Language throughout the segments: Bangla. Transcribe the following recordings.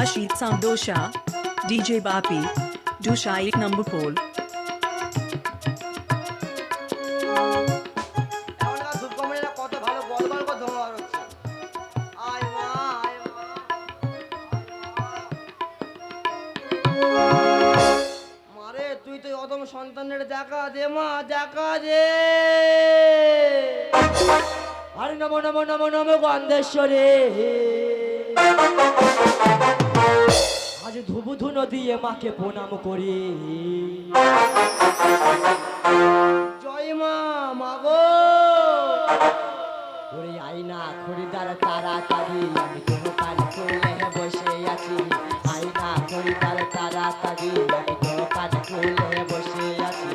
Ashit Samdosha, DJ Bapi, Dusha एक number pole. সন্তানের দেখা দে মা দেখা দে। হরি নম নম নম নম গন্ধেশ্বরে। আজ ধুবুধু নদীয়ে মাকে প্রণাম করি। জয় মা মাগো ওরে আইনা খরিদার তাড়াতাড়ি আমি কোনো কাজ খুলে বসে আছি। আইনা খরিদার তাড়াতাড়ি আমি কোনো কাজ খুলে বসে আছি।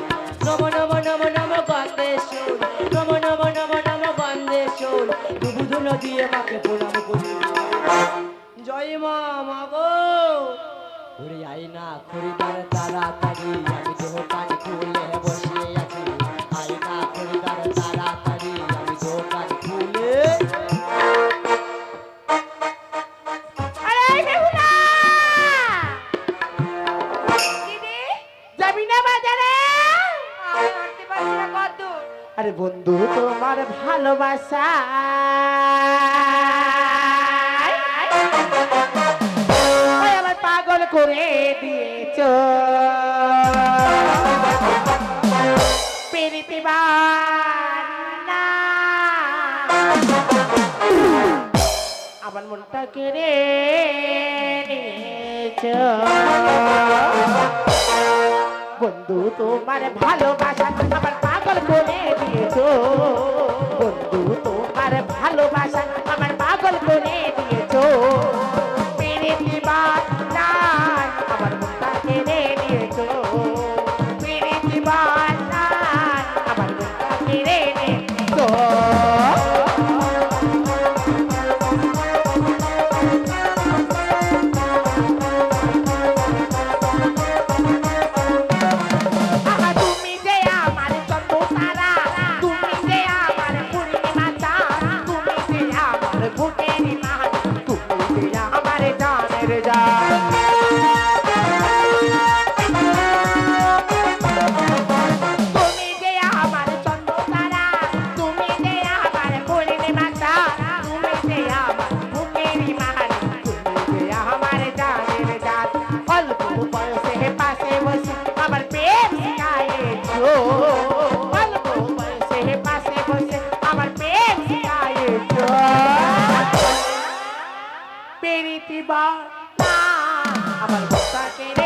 নম নম নম নম গন্ধেশ্বর নম নম নম নম গন্ধেশ্বর দুবুধু নদী মাকে প্রণাম করি। জয় মা মাগো ওরে আইনা খরিদার তাড়াতাড়ি আমি দোকান খুলে বসে আছি। আইনা খরিদার তাড়াতাড়ি আমি দোকান খুলে আরে বেহুলা! দিদি যাবি না বাজারে? আমি হাঁটতে পারছি না কত আরে বন্ধু তোমার ভালোবাসা। করে দিয়েছ। আমার মনটা কেড়ে নিয়েছ। বন্ধু তোমার ভালোবাসা আমার বা আমার ভক্তা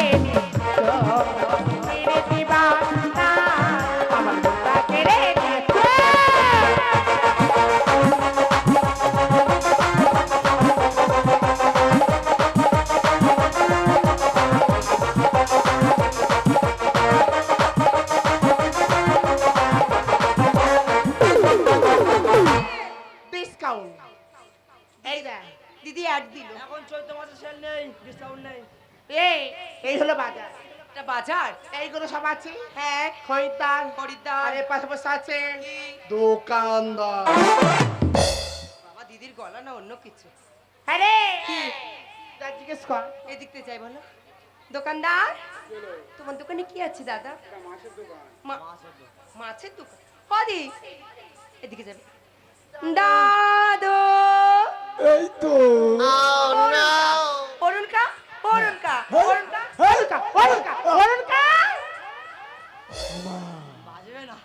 খরিদ্দার খরিদ্দার। আর এর পাশে বসে আছে দোকানদার। বাবা দিদির গলা না অন্য কিছু। হ্যাঁ রে যা জিজ্ঞেস কর। এদিকতে যাই বলো। দোকানদার তোমার দোকানে কি আছে দাদা? মা- মাছের দোকান? কদি? এদিকে যাবে। দাদু! এই তো। অরুণকা অরুণকা অরুণকা অরুণকা। অরুণকা অরুণকা। বাজবে না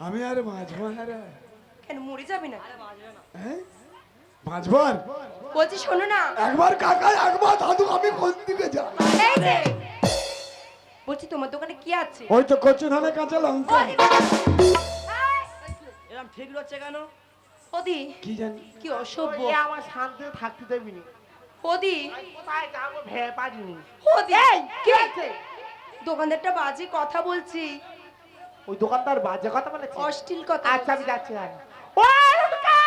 আমি আর বাঁচবো না রে। কেন মরে যাবে না হ্যাঁ? বাঁচবার বলছি শোনো না। একবার কাকা একবার দাদু আমি কোন দিকে যাই? এই যে। বলছি তোমার দোকানে কি আছে? ওই তো কচু ধানে কাঁচা লঙ্কা এরকম ঠিক হচ্ছে কেন? ওদি কি জানি। কি অসভ্য। এ আমার শান্তি থাকতে দেবি নি ওদি কোথায় যাব ভেবে পারিনি। ওদি। কি? আছে দোকানদারটা বাজে কথা বলছি। ওই দোকানদার বাজে কথা বলেছে? অশ্লীল কথা আচ্ছা আমি যাচ্ছি না অরুণকা!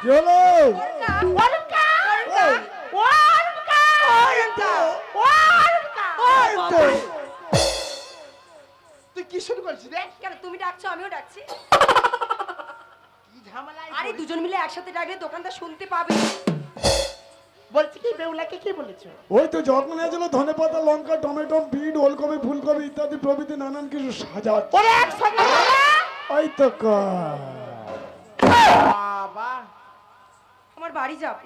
কি হলো? অরুণকা! অরুণকা! অরুণকা! অরুণকা! অরুণকা! অরুণকা! তুই কি শুরু করছিস রে? কেন তুমি ডাকছো আমিও ডাকছি। কি ঝামেলা আরে দুজন মিলে একসাথে ডাকলে দোকানদার শুনতে পাবে। বলছি কি বেউলাকে কি বলেছ? ওই তো যখন এসেছিল ধনে পাতা লঙ্কা টমেটো বিট ওলকপি ফুলকপি ইত্যাদি প্রভৃতি নানান কিছু সাজা ওরে একসঙ্গে? ওই তো কা- বাবা। আমার বাড়ি যাব।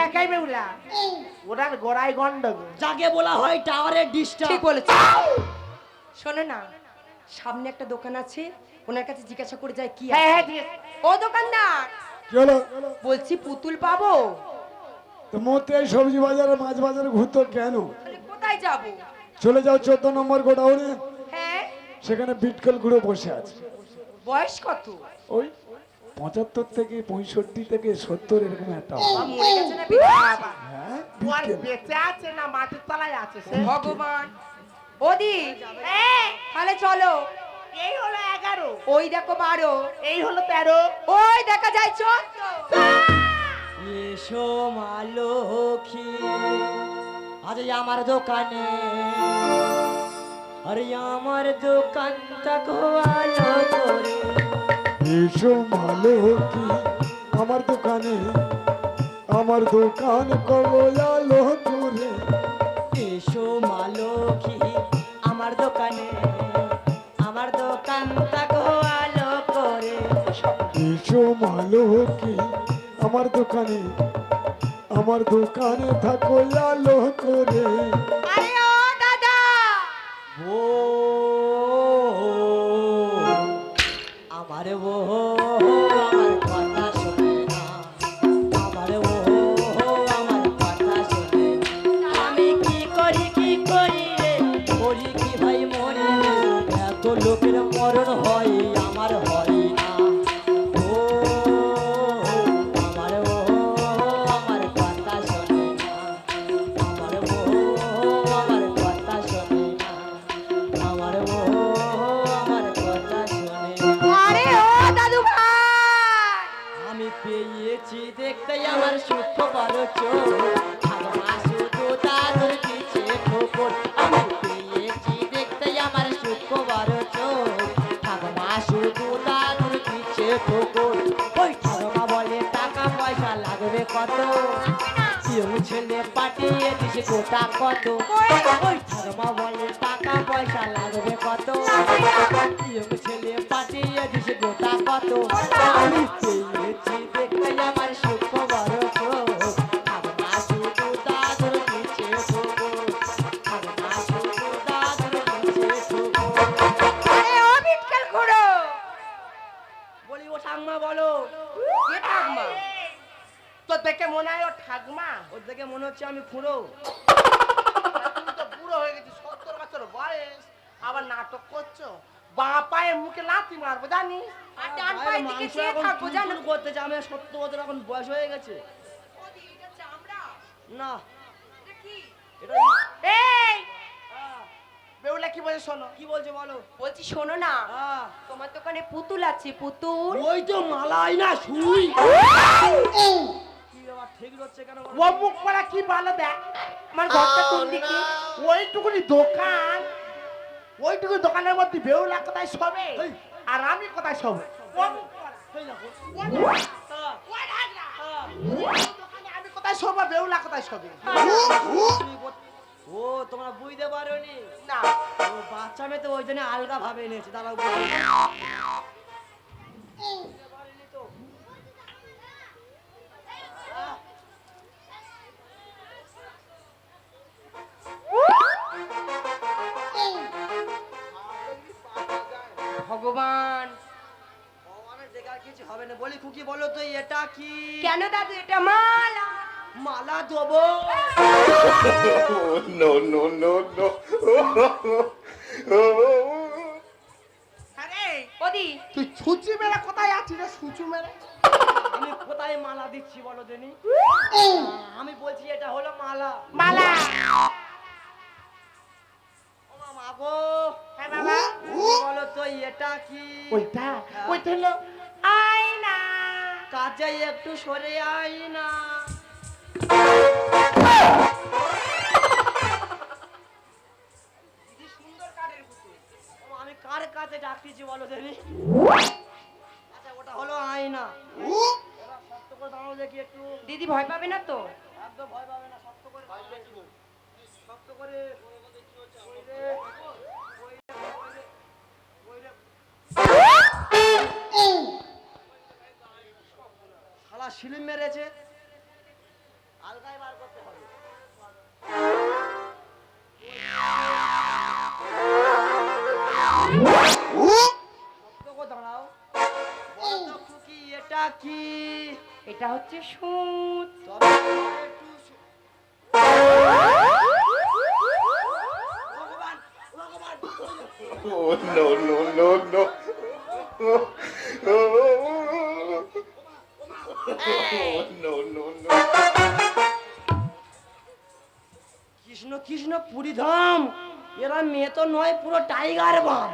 একাই বেউলা। ওটার গোড়ায় গন্ডগোল। যাকে বলা হয় টাওয়ারের ডিস্টার্ব। ঠিক বলেছ। শোনো না সামনে একটা দোকান আছে ওনার কাছে জিজ্ঞাসা করে যায় কি হ্যাঁ হ্যাঁ। ও দোকানদার বলছি পুতুল পাবো? তো মতে সবজি বাজারে মাছ বাজারে ঘুরতো কেন? কোথায় যাব? চলে যাও চোদ্দ নম্বর গোডাউনে। হ্যাঁ। সেখানে বিটকল ঘুরে বসে আছে। বয়স কত? ওই পঁচাত্তর থেকে পঁয়ষট্টি থেকে সত্তর এরকম একটা বাবা মরে গেছে না বেঁচে আছে? বাবা? হ্যাঁ ওর বিটকেল। বেঁচে আছে না মাটির তলায় আছে ভগবান। ওদি তাহলে চলো। এই হলো এগারো। ওই দেখো বারো। এই হলো তেরো। ওই দেখা যায় চোদ্দ। এসো মা লক্ষ্মী আজ আমার দোকানে। আরে আমার দোকানটা ঘোয়ালো করে। এসো ভালো কি আমার দোকানে। আমার দোকান কবলালো করে। এসো মা লক্ষ্মী আমার দোকানে। আমার দোকানটা ঘোয়ালো করে। এসো কি আমার দোকানে আমার দোকানে থাকো লালো করে। আরে ও দাদা! ও কত? কেউ ছেলে পাঠিয়ে দিছে গোটা কত? ওই ঠাকুমা বলে টাকা পয়সা লাগবে কত? কেউ ছেলে পাঠিয়ে দিছে গোটা কত? আমি হচ্ছে আমি খুঁড়ো। বুড়ো হয়ে গেছি সত্তর বছর বয়স। আবার নাটক করছ। বা পায়ে মুখে লাথি মারবো জানি? করতে চাই আমি সত্তর বছর এখন বয়স হয়ে গেছে। না। কি? এটা এই বেউলা কি বলে শোনো? কি বলছে বলো? বলছি শোনো না। তোমার দোকানে পুতুল আছে পুতুল। ওই তো মালাই না সুই ও মুখ পড়া কি ভালো দেখ? আমার ঘরটা কোন দিকে? ওইটুকুনি দোকান। ওইটুকু দোকানের মধ্যে বেউলা কোথায় এই। আর আমি কোথায় ও মুখ ওই দোকানে আমি কোথায় শোবো বেউলা কোথায় শোবে? ও তোমরা বুঝতে পারোনি? না। ও বাচ্চা মেয়ে তো ওই জন্য আলগা ভাবে এনেছে দাঁড়াও। ভগবান। ভগবানের দেখে কিছু হবে না বলি খুকি বলো তো এটা কি? কেন দাদু এটা মালা? মালা দেবো। No, no, no, no. আরে ওদি। তুই ছুচি মেলা কোথায় আছিস রে মেলা আমি কোথায় মালা দিচ্ছি বলো দেনি আমি বলছি এটা হলো মালা। মালা। গো। হ্যাঁ বাবা। বলো তো এটা কি? ওইটা ওইটা হলো আয়না। কাজে একটু সরে আই না। ও, আমি কার কাছে ডাকতেছি বলো দেনি আচ্ছা ওটা হলো আয়না। শক্ত করে দাঁড়াও দেখি একটু। দিদি ভয় পাবে না তো? একদম ভয় পাবে না শক্ত করে শক্ত করে শালা সিলিম মেরেছে। আলগায় বার করতে হবে দাঁড়াও বলো এটা কি এটা হচ্ছে সুচ Oh no no no no! Oh no no no! Krishna Krishna পুরীধাম এরা মেয়ে তো নয় পুরো টাইগার বাম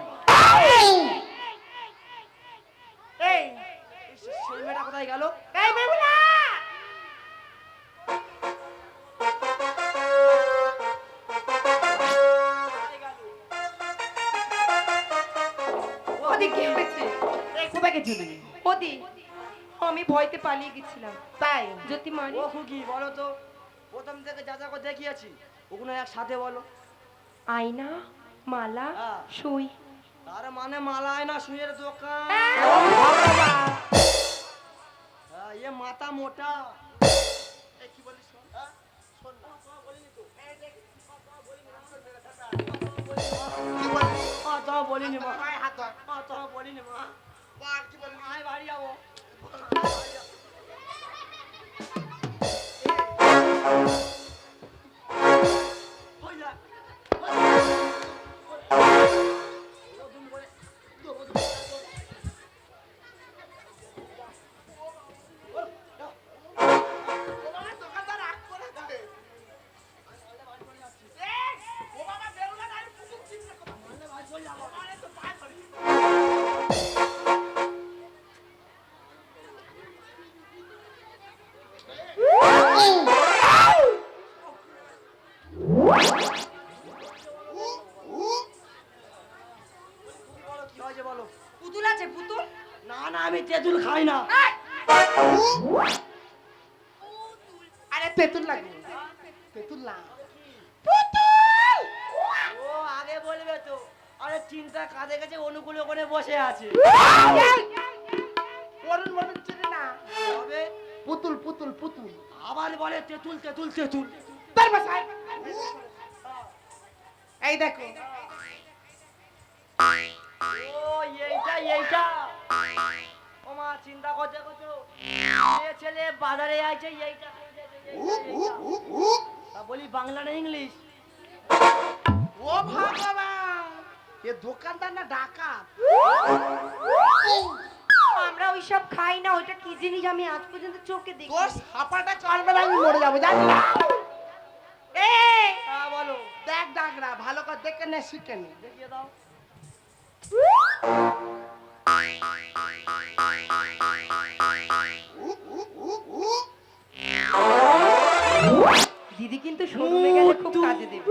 আমি ভয়তে পালিয়ে গেছিলাম। তাই? যদি মারি ও খুকি বলো তো। প্রথম থেকে যা যা করে দেখিয়েছি ওগুলো একসাথে বলো। আয়না মালা হ্যাঁ। সুই। তার মানে মালায় না সুয়ের দোকান। হ্যাঁ, এ মাথা মোটা। এ কি বলিস শোন, হ্যাঁ? শোন না, তোমার বলিনি? মা, বলিনি মা। মা, তোমার বলিনি মা। আয় কাঁধে গেছে অনুকূলে ওখানে বসে আছে। অরুণ মরুণ চিনি না তবে পুতুল পুতুল পুতুল। আবার বলে তেঁতুল তেঁতুল তেঁতুল। তার বাসায়। এই দেখো। ও এইটা এইটা। ও চিন্তা করতে করতে ছেলে বাজারে আছে এইটা খুঁজেছে, এইটা, এইটা। তা বলি বাংলা না ইংলিশ? ও ভগবান! এ দোকানদার না ডাকাত? আমরা ওইসব খাই না ওইটা কি জিনিস আমি আজ পর্যন্ত চোখে দেখি তোর না। আমি মরে যাব জানি না? এই হ্যাঁ বলো। দেখ ডাকরা ভালো করে দেখে নে শিখে নে। দেখিয়ে দাও। দিদি কিন্তু শোরুমে গেলে খুব কাজে দেবে।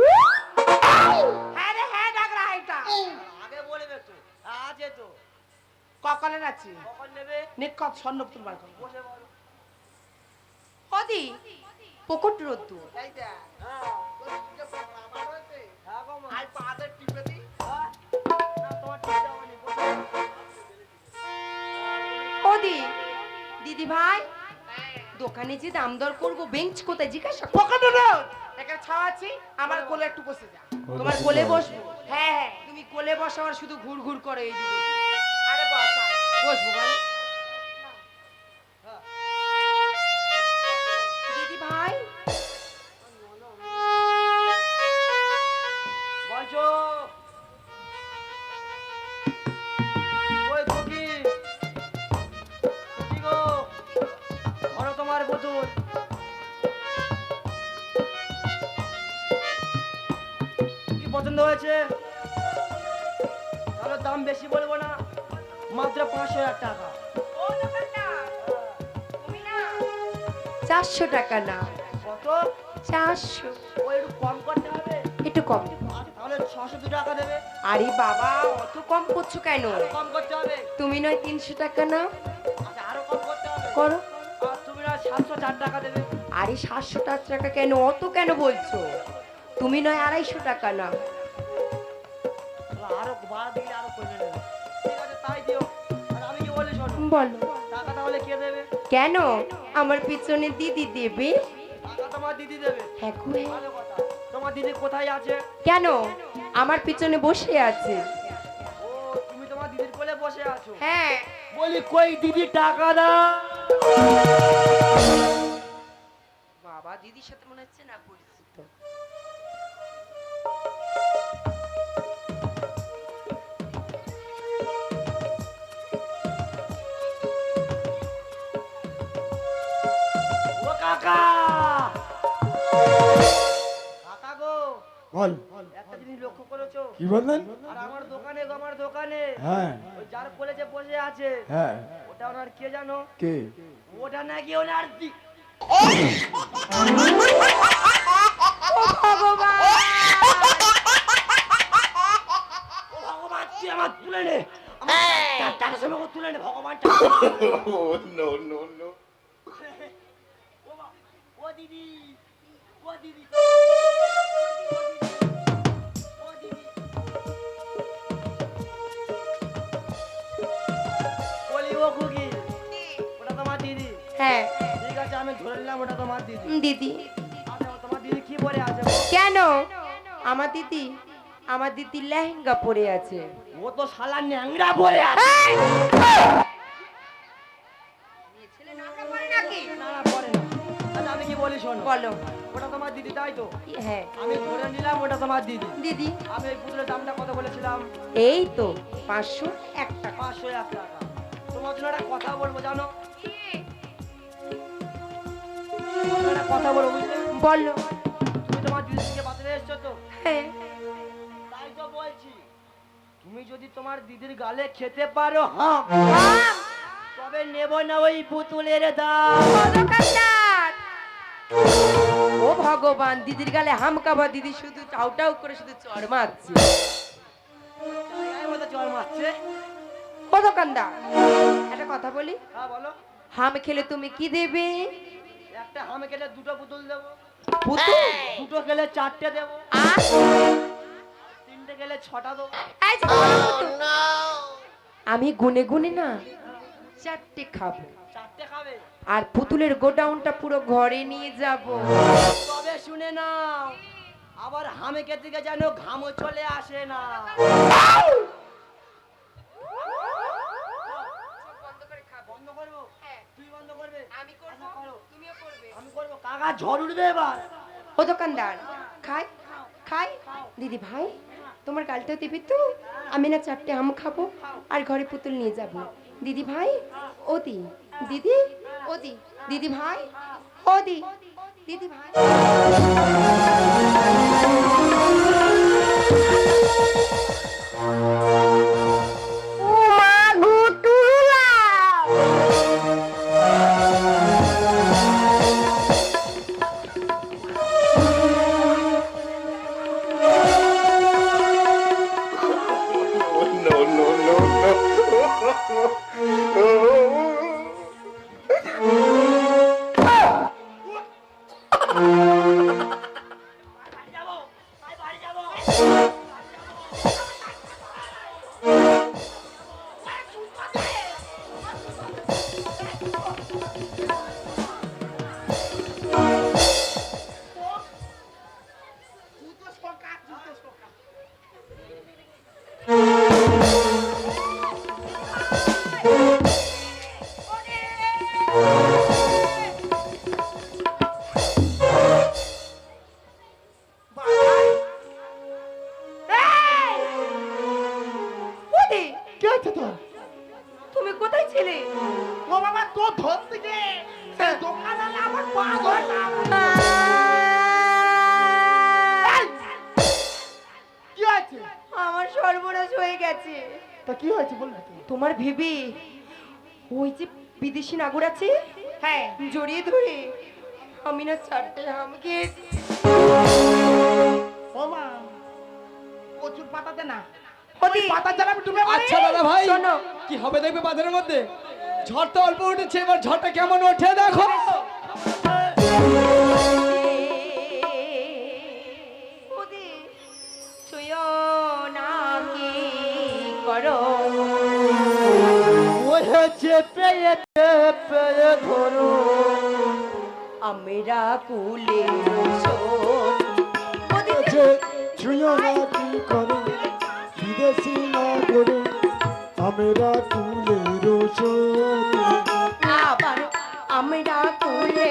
আগে বলবে তো আছে তো। ককলের আছে কখন নেবে? নিকট স্বর্ণ পুতুল বার করব বসে বলো। ওদি পকট রোদ্দু এই দেখ। হ্যাঁ আমার হয়েছে গো মা। আই পাতে টিপে দি? না, তোমার ঠিক যাওয়ানি, বসে বলো। ওদি দিদি ভাই দোকানে যে দাম দর করব বেঞ্চ কোথায় জিজ্ঞাসা। পকেট এখানে ছাওয়া আছে আমার কোলে একটু বসে যা। তোমার কোলে বসবো। হ্যাঁ হ্যাঁ। তুমি কোলে বসো আর শুধু ঘুর ঘুর করে এই দিকে আরে। বসবো ভাই টাকা না। কত? চারশো। কম করতে হবে। একটু কম। আচ্ছা, তাহলে ছশো দু টাকা দেবে। আরে বাবা অত কম করছ কেন? কম করতে হবে। তুমি নয় তিনশো টাকা না আচ্ছা আরও কম করতে হবে। করো। তুমি না সাতশো চার টাকা দেবে। আরে সাতশো টাকা কেন? অত কেন বলছো? তুমি নয় আড়াইশো টাকা না আরও বাড়া দিলে আরও কমে নেবে ঠিক আছে তাই দিও। আর আমি কি বলি শোনো? বলো। কেন? আমার পিছনে দিদি দেবে? টাকা তোমার দিদি দেবে। হ্যাঁ তোমার দিদি কোথায় আছে? কেন? আমার পিছনে বসে আছে। ও তুমি তোমার দিদির কোলে বসে আছো? হ্যাঁ। বলি কই দিদি টাকা দাও। বাবা দিদির সাথে মনে হচ্ছে না বল। একটা জিনিস লক্ষ্য করেছ? কি বললেন? আর আমার দোকানে গো আমার দোকানে। হ্যাঁ। ওই যার কোলে যে বসে আছে হ্যাঁ। ওটা ওনার কে জানো? কে? ওটা নাকি ওনার দি- ভগবান! আমার তুলে নে। টাকা সময় তুলে নে ভগবান. ও দিদি ও দিদি। হ্যাঁ। ঠিক আছে আমি ধরে নিলাম ওটা তোমার দিদি। দিদি। আচ্ছা তোমার দিদি কি পরে আছে? কেন? আমার দিদি আমার দিদি লেহেঙ্গা পরে আছে। ও তো শালা ন্যাংরা পরে আছে। না না পরে না। আচ্ছা আমি কি বলি শোনো? বলো। ওটা তোমার দিদি তাই তো? হ্যাঁ। আমি ধরে নিলাম ওটা তোমার দিদি। দিদি। আমি এই পুতুলের দামটা কত বলেছিলাম? এই তো পাঁচশো এক টাকা। পাঁচশো এক টাকা। তোমার জন্য একটা কথা বলব জানো? একটা কথা বলব বলো। তুমি তোমার দিদির থেকে এসছো তো? হ্যাঁ। তাই তো বলছি তুমি যদি তোমার দিদির গালে খেতে পারো তবে নেব না ওই পুতুলের দোকানদার! ও ভগবান দিদির গালে হামকাবা দিদি শুধু টাউটাউ করে শুধু চড় মারছে। ও দোকানদার একটা কথা বলি? হ্যাঁ বলো। হাম খেলে তুমি কি দেবে? একটা হামে খেলে দুটো পুতুল দেবো। পুতুল দুটো খেলে চারটে দেবো। তিনটে খেলে ছটা দেবো। পুতুল। আমি গুনে গুনে না চারটে খাব। চারটে খাবে? আর পুতুলের গোডাউনটা পুরো ঘরে নিয়ে যাব। তবে শুনে নাও আবার হামেকে দিকে যেন ঘামও চলে আসে না। কাকা ঝড় উঠবে এবার। ও দোকানদার, খাই খাই। দিদি ভাই, তোমার গালটা দিবি তো? আমি না চারটে আম খাব আর ঘরে পুতুল নিয়ে যাব। দিদি ভাই, ও দি। দিদি, ও দি। দিদি ভাই, ও দি। দিদি ভাই। No, no, no, গেছে তা কি হয়েছে বলবি তোমার ভেবে? ওই যে বিদেশি নাগর আছে? হ্যাঁ। জড়িয়ে ধরে আমি না ছাড়তে প্রচুর পাতাতে না? আমি আচ্ছা ভাই কি হবে দেখবে বাজারের মধ্যে? ঝড়টা অল্প উঠেছে এবার ঝড়টা কেমন ওঠে দেখো। পেয়ে পেয়ে ধরো আমরা কুলে ছুঁয়ো না কি করো বিদেশি না করো আমরা কুলে রোশো আবার আমরা কুলে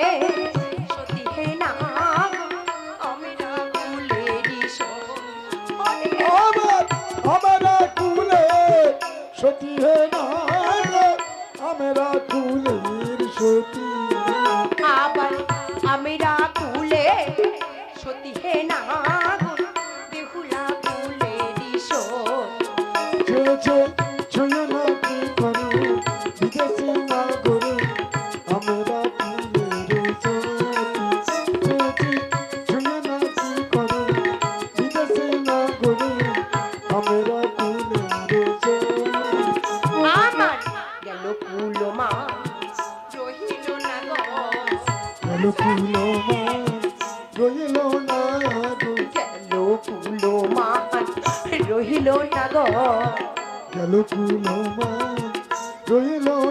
রইল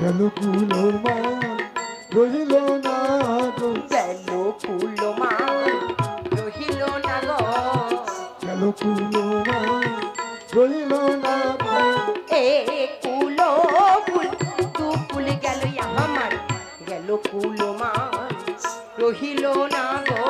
গেল কুলোর মা রহিল না গো? গেল কুলো মা রহিল না গো? গেল কুলো মা রহিল না গো? এ কুলো ফুল তু ফুল গেল আমার। গেল কুলো মা রহিল না গো?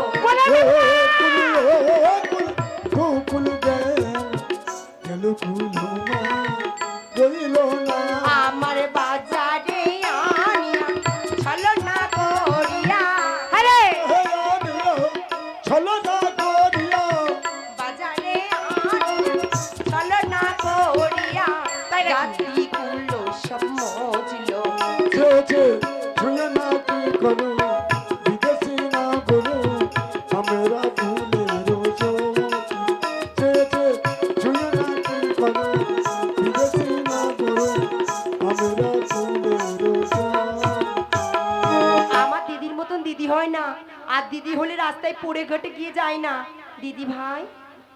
দিদি হলে রাস্তায় পড়ে ঘটে গিয়ে যায় না। দিদি ভাই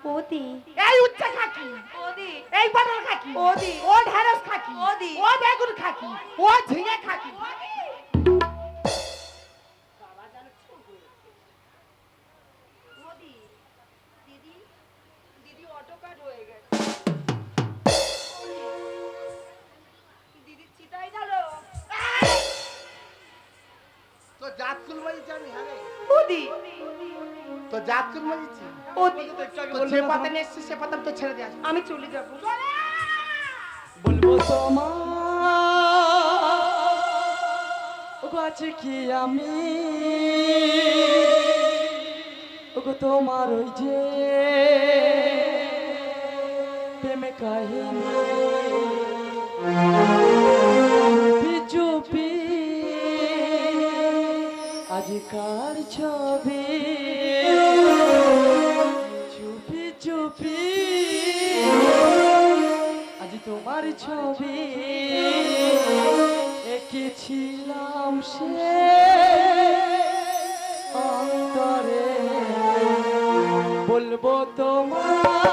ওদি। এই উচ্চ থাকি ওদি। এই পটল খাকি। ওদি। ও ঢেঁড়স থাকি ওদি। ও বেগুন খাকি। ও ঝিঙে খাকি। জাত পাতা সে তো ছেড়ে দিয়ে আমি আছে কি আমি? ওগো তোমার ওই যে প্রেমে কাহিনী। আজিকার ছবি। চুপি চুপি। আজ তোমার ছবি এঁকেছিলাম সে অন্তরে। বলব তোমার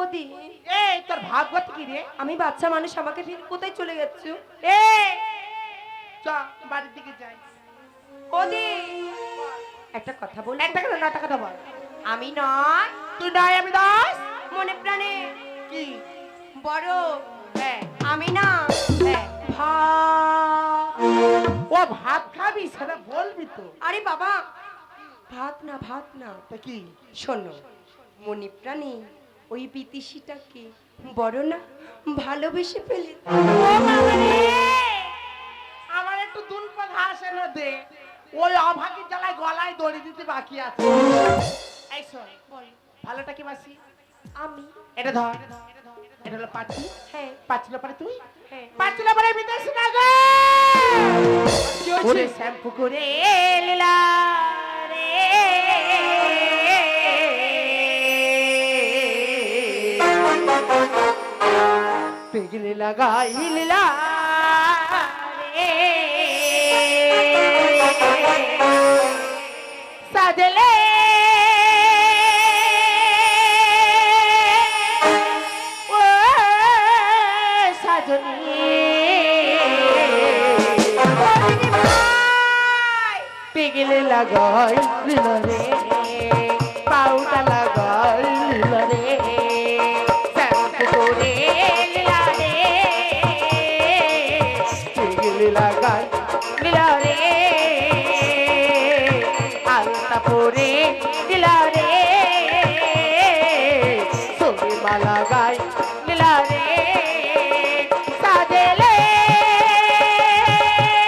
ওদি এই তোর ভাগবত কি রে? আমি বাচ্চা মানুষ আমাকে ফিরে কোথায় চলে যাচ্ছ? এ চ বাড়ির দিকে যাই। ওদি একটা কথা বল। একটা কথা নটা কথা বল। আমি নয় তুই নয় আমি দশ মনে প্রাণে। কি? বড় হ্যাঁ। আমি না হ্যাঁ। ভাত ও ভাত খাবি সেটা বলবি তো। আরে বাবা ভাত না ভাত না। তা কি? শোনো মনে প্রাণে ওই বিদেশিটাকে বড় না ভালোবেসে ফেলে আমার একটু দুন পা ঘাস এনে দে। ওই অভাগীর জ্বালায় গলায় দড়ি দিতে বাকি আছে। এই শোন ভালোটা কি মাসি? আমি। এটা ধর। এটা হলো পাটি হ্যাঁ। পাঁচলো পরে তুই? হ্যাঁ। পাঁচলো পরে বিদেশি না গো ওরে। শ্যাম্পু করে লীলা পেগলে লাগাই লীলা রে। সাজলে। ও সাজনী। পিগলে রে।